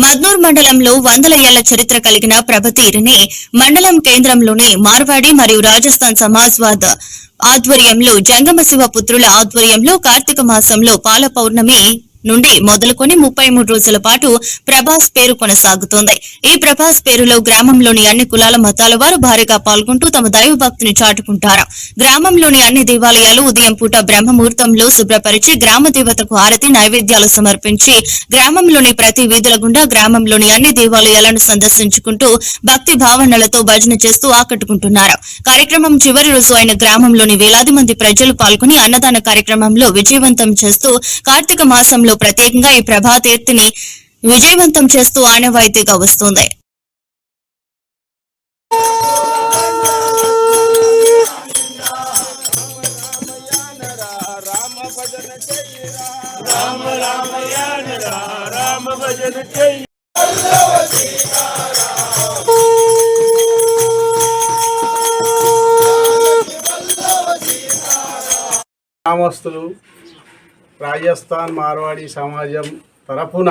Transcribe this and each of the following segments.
మద్నూర్ మండలంలో వందల ఏళ్ళ చరిత్ర కలిగిన ప్రభతీరిని మండలం కేంద్రంలోని మార్వాడి మరియు రాజస్థాన్ సమాజ్వాద్ ఆధ్వర్యంలో జంగమ శివ పుత్రుల ఆధ్వర్యంలో కార్తీక మాసంలో పాల పౌర్ణమి నుండి మొదలుకొని ముప్పై మూడు రోజుల పాటు ప్రభాస్ పేరు కొనసాగుతోంది. ఈ ప్రభాస్ పేరులో గ్రామంలోని అన్ని కులాల మతాల వారు భారీగా పాల్గొంటూ తమ దైవ భక్తిని చాటుకుంటారు. గ్రామంలోని అన్ని దేవాలయాలు ఉదయం పూట బ్రహ్మముహూర్తంలో శుభ్రపరిచి గ్రామ దేవతకు హారతి నైవేద్యాలు సమర్పించి గ్రామంలోని ప్రతి వీధుల గుండా గ్రామంలోని అన్ని దేవాలయాలను సందర్శించుకుంటూ భక్తి భావనలతో భజన చేస్తూ ఆకట్టుకుంటున్నారు. కార్యక్రమం చివరి రోజు అయిన గ్రామంలోని వేలాది మంది ప్రజలు పాల్గొని అన్నదాన కార్యక్రమంలో విజయవంతం చేస్తూ కార్తీక మాసంలో ప్రత్యేకంగా ఈ ప్రభాతీర్తిని విజయవంతం చేస్తూ ఆనవాయితీగా వస్తుంది. రామ రామ భజన గ్రామస్తులు రాజస్థాన్ మార్వాడి సమాజం తరఫున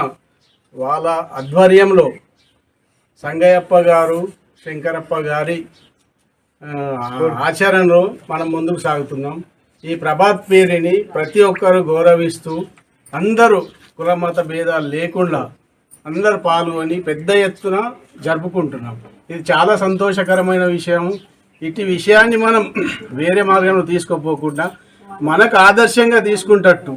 వాళ్ళ ఆధ్వర్యంలో సంగయ్యప్ప గారు శంకరప్ప గారి ఆచరణలో మనం ముందుకు సాగుతున్నాం. ఈ ప్రభాత్ పేరుని ప్రతి ఒక్కరు గౌరవిస్తూ అందరూ కులమత భేదాలు లేకుండా అందరు పాల్గొని పెద్ద ఎత్తున జరుపుకుంటున్నాం. ఇది చాలా సంతోషకరమైన విషయం. ఇటు విషయాన్ని మనం వేరే మార్గంలో తీసుకోపోకుండా మనకు ఆదర్శంగా తీసుకుంటట్టు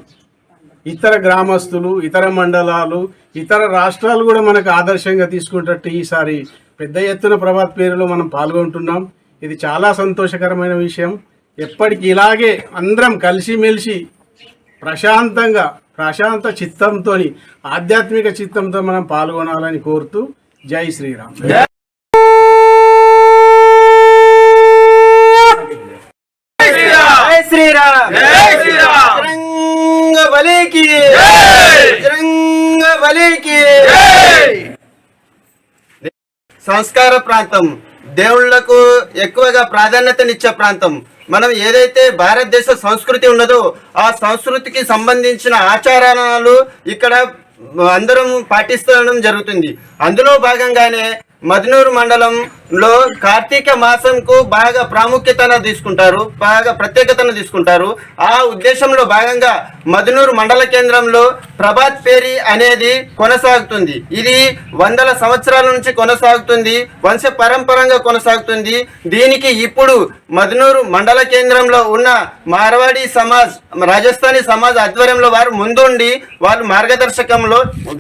ఇతర గ్రామస్తులు ఇతర మండలాలు ఇతర రాష్ట్రాలు కూడా మనకు ఆదర్శంగా తీసుకునేటట్టు ఈసారి పెద్ద ఎత్తున ప్రభాత్ పేరులో మనం పాల్గొంటున్నాం. ఇది చాలా సంతోషకరమైన విషయం. ఎప్పటికి ఇలాగే అందరం కలిసిమెలిసి ప్రశాంతంగా ప్రశాంత చిత్తంతో ఆధ్యాత్మిక చిత్తంతో మనం పాల్గొనాలని కోరుతూ జై శ్రీరామ్! జై శ్రీరామ్! బలికి సంస్కార ప్రాంతం. దేవుళ్ళకు ఎక్కువగా ప్రాధాన్యతనిచ్చే ప్రాంతం. మనం ఏదైతే భారతదేశ సంస్కృతి ఉన్నదో ఆ సంస్కృతికి సంబంధించిన ఆచారాలు ఇక్కడ అందరం పాటిస్తడం జరుగుతుంది. అందులో భాగంగానే మదనూరు లో కార్తీక మాసంకు బాగా ప్రాముఖ్యతను తీసుకుంటారు బాగా ప్రత్యేకతను తీసుకుంటారు. ఆ ఉద్దేశంలో భాగంగా మదనూరు మండల కేంద్రంలో ప్రభాత్ పేరి అనేది కొనసాగుతుంది. ఇది వందల సంవత్సరాల నుంచి కొనసాగుతుంది వంశ పరంపరంగా కొనసాగుతుంది. దీనికి ఇప్పుడు మదనూరు మండల కేంద్రంలో ఉన్న మార్వాడి సమాజ్ రాజస్థానీ సమాజ్ ఆధ్వర్యంలో వారు ముందుండి వారు మార్గదర్శకంలో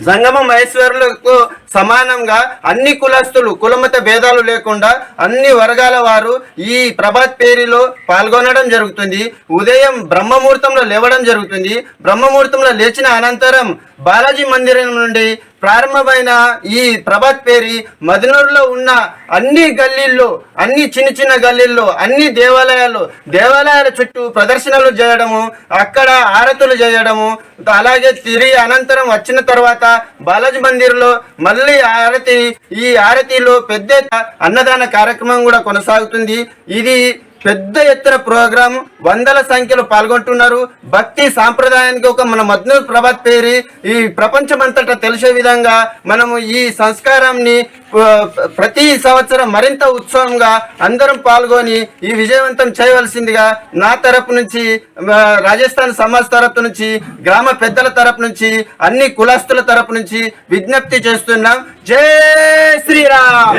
జంగమ మహేశ్వరులకు సమానంగా అన్ని కులస్తులు కులమత భేదాలు లేకుండా అన్ని వర్గాల వారు ఈ ప్రభాత్ పేరులో పాల్గొనడం జరుగుతుంది. ఉదయం బ్రహ్మముహూర్తంలో లేవడం జరుగుతుంది. బ్రహ్మముహూర్తంలో లేచిన అనంతరం బాలాజీ మందిరం నుండి ప్రారంభమైన ఈ ప్రభాత్ పేరి మదనూరులో ఉన్న అన్ని గల్లీల్లో అన్ని చిన్న చిన్న గల్లీల్లో అన్ని దేవాలయాల్లో దేవాలయాల చుట్టూ ప్రదర్శనలు చేయడము అక్కడ ఆరతులు చేయడము అలాగే తిరిగి అనంతరం వచ్చిన తర్వాత బాలాజీ మందిర్లో మళ్ళీ ఆరతి ఈ ఆరతిలో పెద్ద అన్నదాన కార్యక్రమం కూడా కొనసాగుతుంది. ఇది పెద్ద ఎత్తున ప్రోగ్రాం వందల సంఖ్యలో పాల్గొంటున్నారు. భక్తి సాంప్రదాయానికి ఒక మన మద్నూర్ ప్రభాత్ పేరి. ఈ ప్రపంచమంతటా తెలిసే విధంగా మనము ఈ సంస్కారాన్ని ప్రతి సంవత్సరం మరింత ఉత్సవంగా అందరం పాల్గొని ఈ విజయవంతం చేయవలసిందిగా నా తరపు నుంచి రాజస్థాన్ సమాజ్ తరపు నుంచి గ్రామ పెద్దల తరపు నుంచి అన్ని కులస్తుల తరపు నుంచి విజ్ఞప్తి చేస్తున్నాం. జై శ్రీరామ్!